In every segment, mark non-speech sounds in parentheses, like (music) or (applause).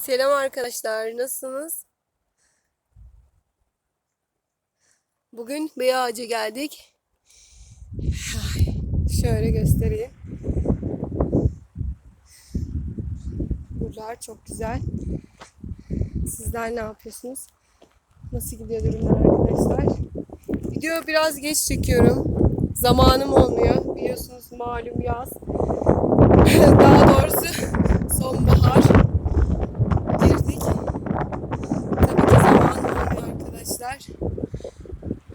Selam arkadaşlar, nasılsınız? Bugün Bey Ağaca geldik. (sighs) Şöyle göstereyim. Buralar çok güzel. Sizler ne yapıyorsunuz? Nasıl gidiyor durumlar arkadaşlar? Video biraz geç çekiyorum. Zamanım olmuyor. Biliyorsunuz malum yaz. (laughs) Daha doğrusu sonbahar girdik. Tabii ki zaman olmuyor arkadaşlar.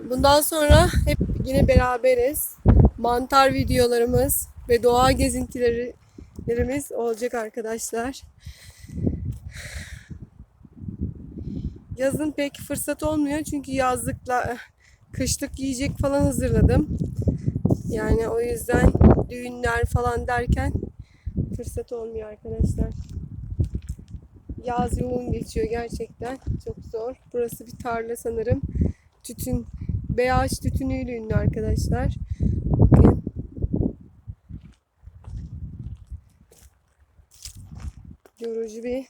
Bundan sonra hep yine beraberiz. Mantar videolarımız ve doğa gezintilerimiz olacak arkadaşlar. Yazın pek fırsat olmuyor çünkü yazlıkla kışlık yiyecek falan hazırladım. Yani o yüzden düğünler falan derken fırsat olmuyor arkadaşlar. Yaz yoğun geçiyor gerçekten. Çok zor. Burası bir tarla sanırım. Tütün, beyaz tütünüyle ünlü arkadaşlar. Bakın. Yorucu bir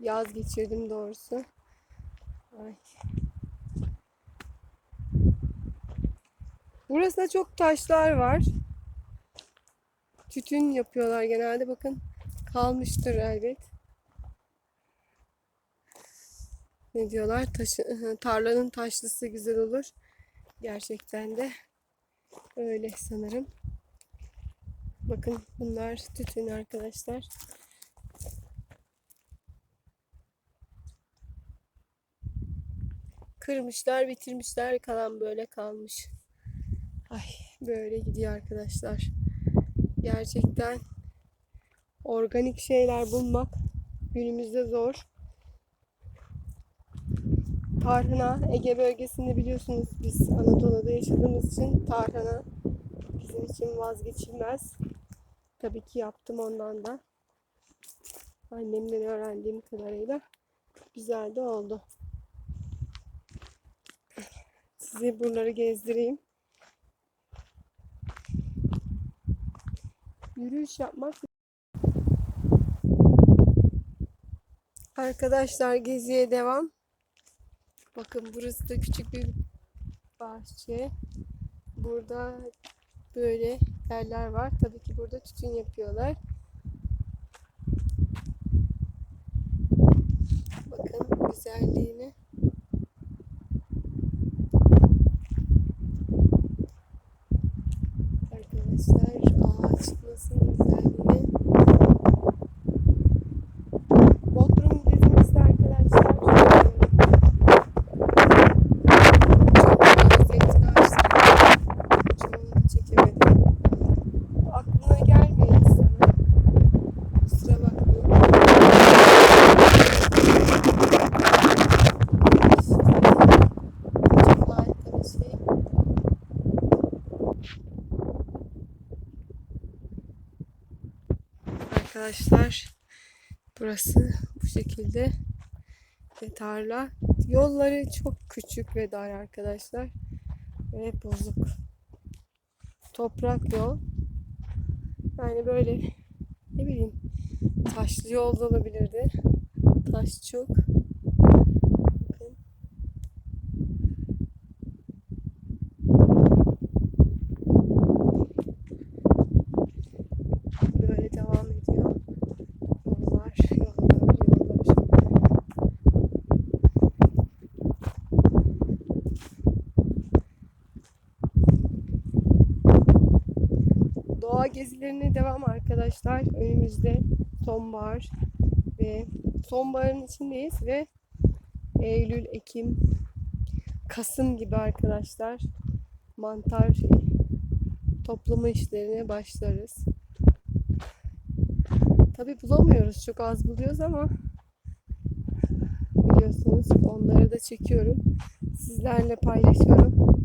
yaz geçirdim doğrusu. Ay. Burasında çok taşlar var. Tütün yapıyorlar genelde. Bakın kalmıştır elbet. Ne diyorlar? Taşı, tarlanın taşlısı güzel olur. Gerçekten de öyle sanırım. Bakın bunlar tütün arkadaşlar. Kırmışlar, bitirmişler, kalan böyle kalmış. Ay, böyle gidiyor arkadaşlar. Gerçekten organik şeyler bulmak günümüzde zor. Tarhana Ege bölgesinde biliyorsunuz biz Anadolu'da yaşadığımız için tarhana bizim için vazgeçilmez. Tabii ki yaptım ondan da. Annemden öğrendiğim kadarıyla güzel de oldu. Size buraları gezdireyim. Yürüyüş yapmak Arkadaşlar geziye devam. Bakın burası da küçük bir bahçe. Burada böyle yerler var. Tabii ki burada tütün yapıyorlar. Bakın güzelliğini. Arkadaşlar ağaç nasıl güzelliğini. Bodrum gezimizde arkadaşlar. Çok zeytin ağaçları. Çoğunu çekemedim. Aklına gelmiyor insana. Kusura bakmayın. Çok harika bir şey. Arkadaşlar burası bu şekilde ve tarla. Yolları çok küçük ve dar arkadaşlar. Ve bozuk. Toprak yol. Yani böyle ne bileyim taşlı yol da olabilirdi. Taş çok. Bakın. Böyle devam ediyor. Yollar, yollar, yollar. Doğa gezilerine devam arkadaşlar. Önümüzde sonbahar ve sonbaharın içindeyiz ve Eylül, Ekim, Kasım gibi arkadaşlar mantar toplama işlerine başlarız. Tabi bulamıyoruz. Çok az buluyoruz ama biliyorsunuz onları da çekiyorum. Sizlerle paylaşıyorum.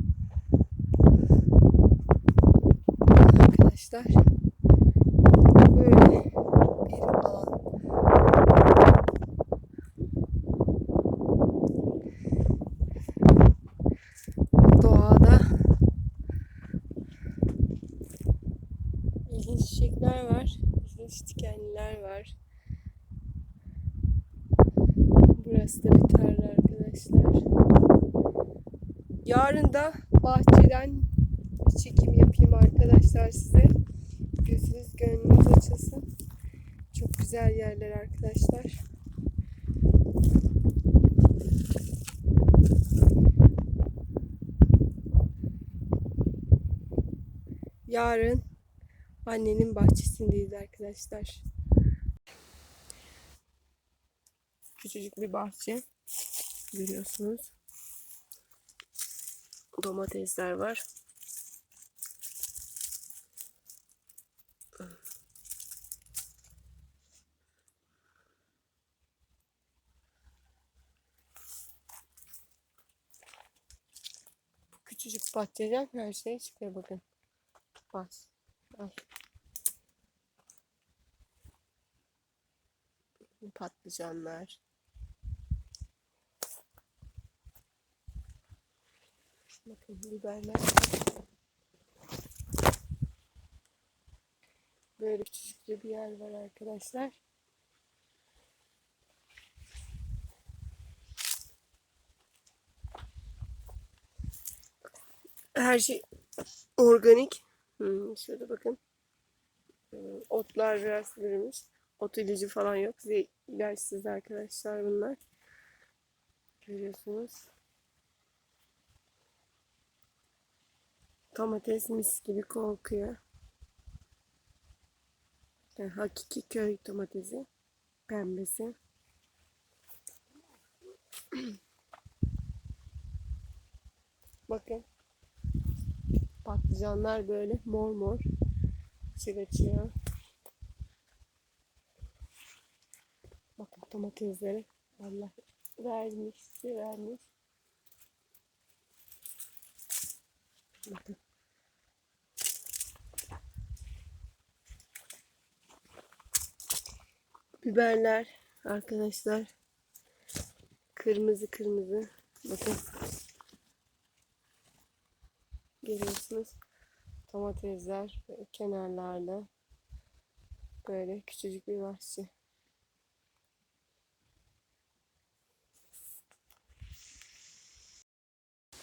Arkadaşlar böyle bir alan. Doğada ilginç çiçekler var. İlginç dikenliler var. Burası da bir tarla arkadaşlar. Yarın da bahçeden bir çekim arkadaşlar size. Gözünüz gönlünüz açılsın. Çok güzel yerler arkadaşlar. Yarın annenin bahçesindeyiz arkadaşlar. Küçücük bir bahçe. Görüyorsunuz. Domatesler var. Bu bahçeden her şey çıkıyor bakın. Bak. Ay. Patlıcanlar. Bakın biberler. Böyle küçücük bir yer var arkadaşlar. Her şey organik. Hmm, şöyle bakın. Hmm, Otlar biraz bürümüş. Ot ilacı falan yok. Size ilaçsız arkadaşlar bunlar. Görüyorsunuz. Domates mis gibi kokuyor. Yani hakiki köy domatesi. Pembesi. (clears throat) Bakın. Patlıcanlar böyle mor mor. Çiğ açıyor. Bakın domatesleri. Allah vermiş, vermiş. Bakın. Biberler arkadaşlar. Kırmızı kırmızı. Bakın. Görüyorsunuz. Domatesler kenarlarda. Böyle küçücük bir bahçe.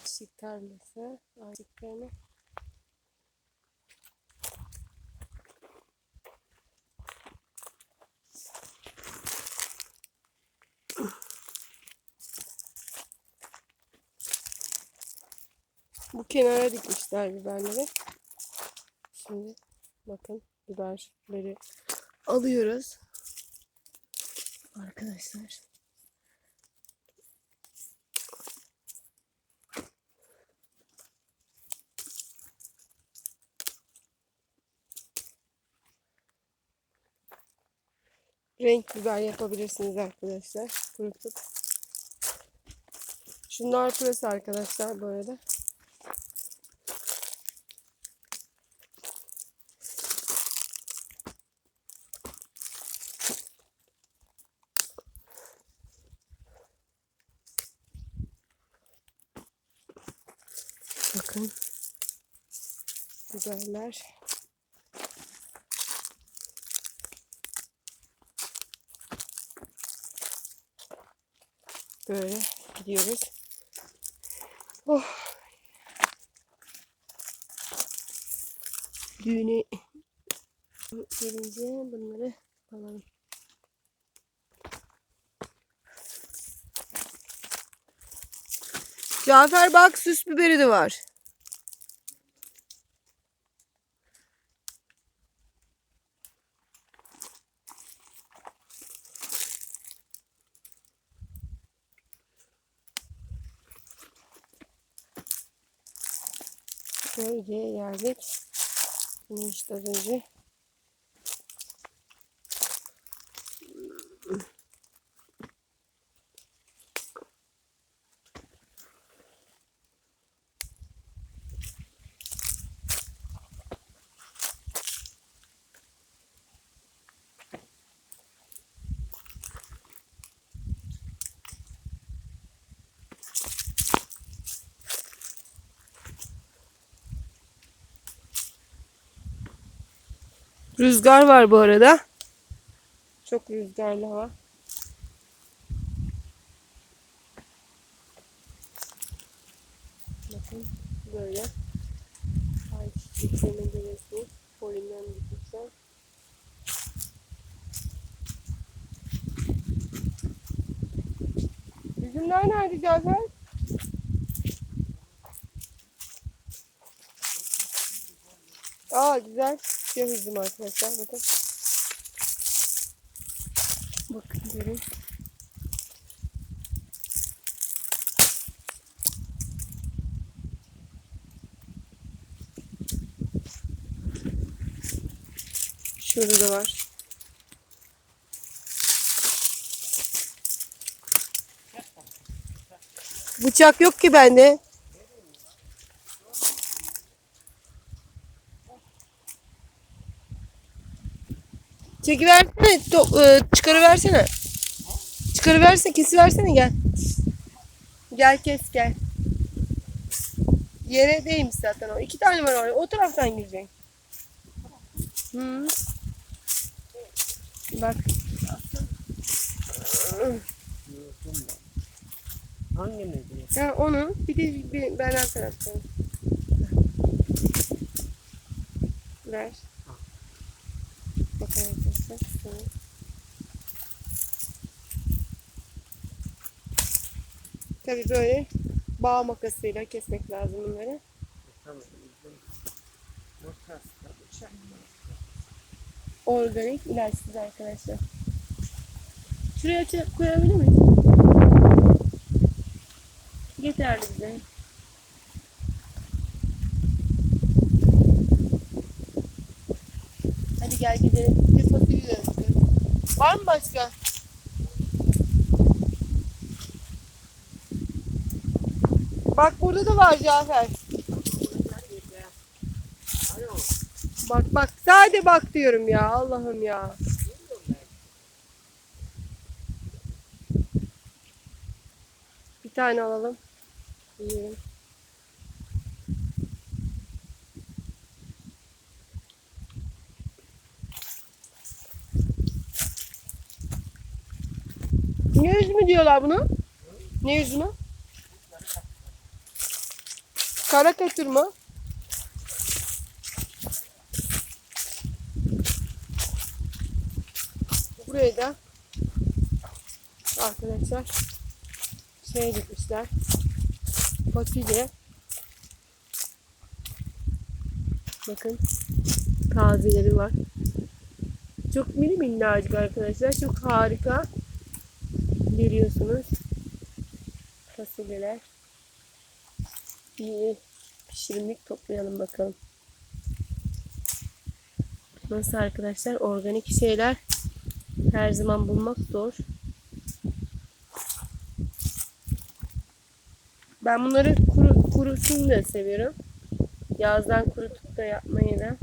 Çiçek tarlası. Ağaçlıklarını Bu kenara dikmişler biberleri. Şimdi bakın biberleri alıyoruz. Arkadaşlar. Renk biber yapabilirsiniz arkadaşlar. Kurutup. Şunlar pırasa arkadaşlar bu arada. Bakın. Biberler. Böyle gidiyoruz. Oh. Düğüne gelince bunları alalım. Cafer bak süs biberi de var. Böyle geldik. Yine işte önce. Rüzgar var bu arada. Çok rüzgarlı hava. Bakın böyle. Ayçiçeği meselesi. Polinden bitmişler. Üzümler nerede Cafer? Aa güzel. Siyah üzüm arkadaşlar. Bakın. Bakın görün. Şurada da var. Bıçak yok ki bende. Çekiversene, to- e, çıkarıversene. Çıkarıversene, kesiversene gel. Gel kes gel. Yere değmiş zaten o. İki tane var oraya. O taraftan gireceksin. Hı. Bak. Hangini diyor? Ya onu bir de bir, benden taraftan. Ver. Şöyle. Tabii böyle bağ makasıyla kesmek lazım bunları. Organik ilaçsız arkadaşlar. Şuraya koyabilir miyiz? Yeterli bize. Hadi gel gidelim. Bir fasulye de bakalım. Var mı başka? Bak burada da var Cafer. Bak bak sadece bak diyorum ya Allah'ım ya. Bir tane alalım. Yiyelim. Ne üzümü diyorlar bunu? Ne üzümü? Kara katır mı? Buraya da arkadaşlar şey dikmişler. Fasulye. Bakın tazeleri var. Çok mini minnacık arkadaşlar. Çok harika. Görüyorsunuz. Fasulyeler. Bir pişirimlik toplayalım bakalım. Nasıl arkadaşlar? Organik şeyler her zaman bulmak zor. Ben bunları kuru, kurusunu da seviyorum. Yazdan kurutup da yapmayı da.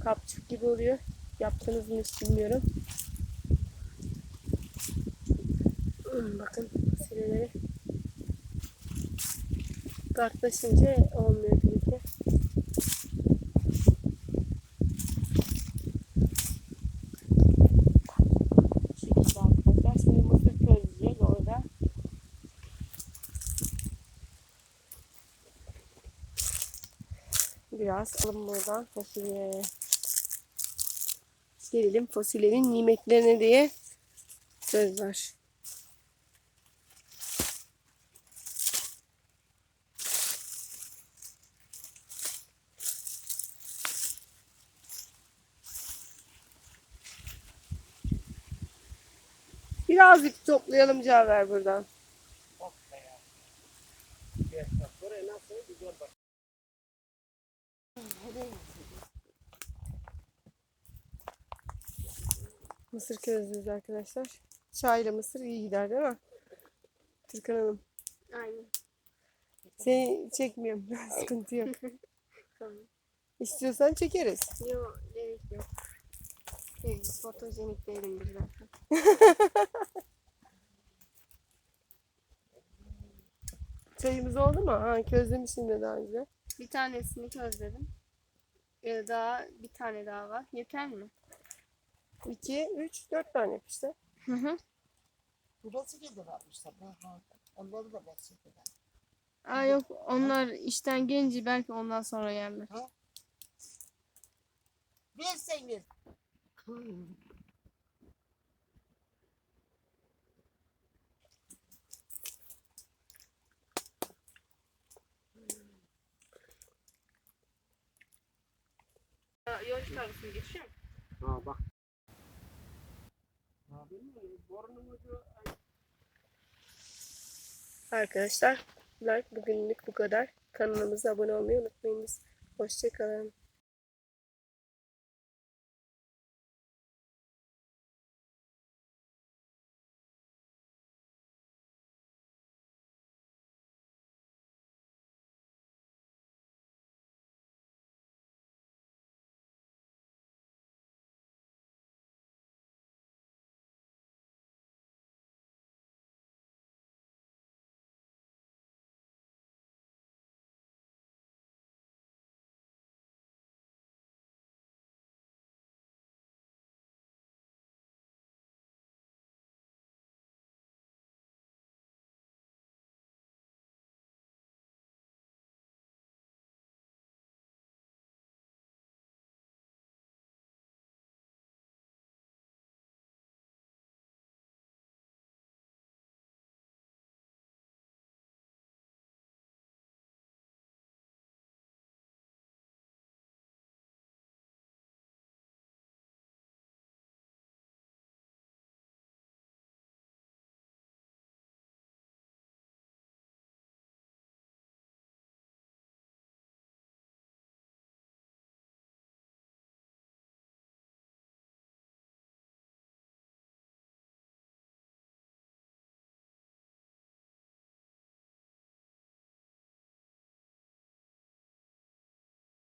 Kapçık gibi oluyor. Yaptınız mı hiç bilmiyorum. Hmm, Bakın fasulyeleri. Kartlaşınca olmuyor tabii ki. orada. Biraz alın buradan fasulye. Gelelim fasulyenin nimetlerine diye söz var. Birazcık toplayalım Caver buradan. Mısır közlüyoruz arkadaşlar. Çayla mısır iyi gider değil mi? Türkan Hanım. Aynen. Seni çekmiyorum. (laughs) Sıkıntı yok. Tamam. İstiyorsan çekeriz. Yok gerek yok. Şey, fotojenik değilimdir zaten. (laughs) Çayımız oldu mu? Ha, közlemişsin de daha önce. Bir tanesini közledim. Ee, daha bir tane daha var. Yeter mi? 2, 3, 4 tane yap işte. Hı hı. Burası gibi yapmışlar. Ha, ha. Onları da bahsediyorlar. Aa yok onlar işten gelince belki ondan sonra yerler. Verseniz. Yoğurt tarlasını geçiyor Ha bak. Ha bilmiyorum. Borunun ucu Arkadaşlar bugünlük bu kadar. Kanalımıza abone olmayı unutmayınız. Hoşçakalın.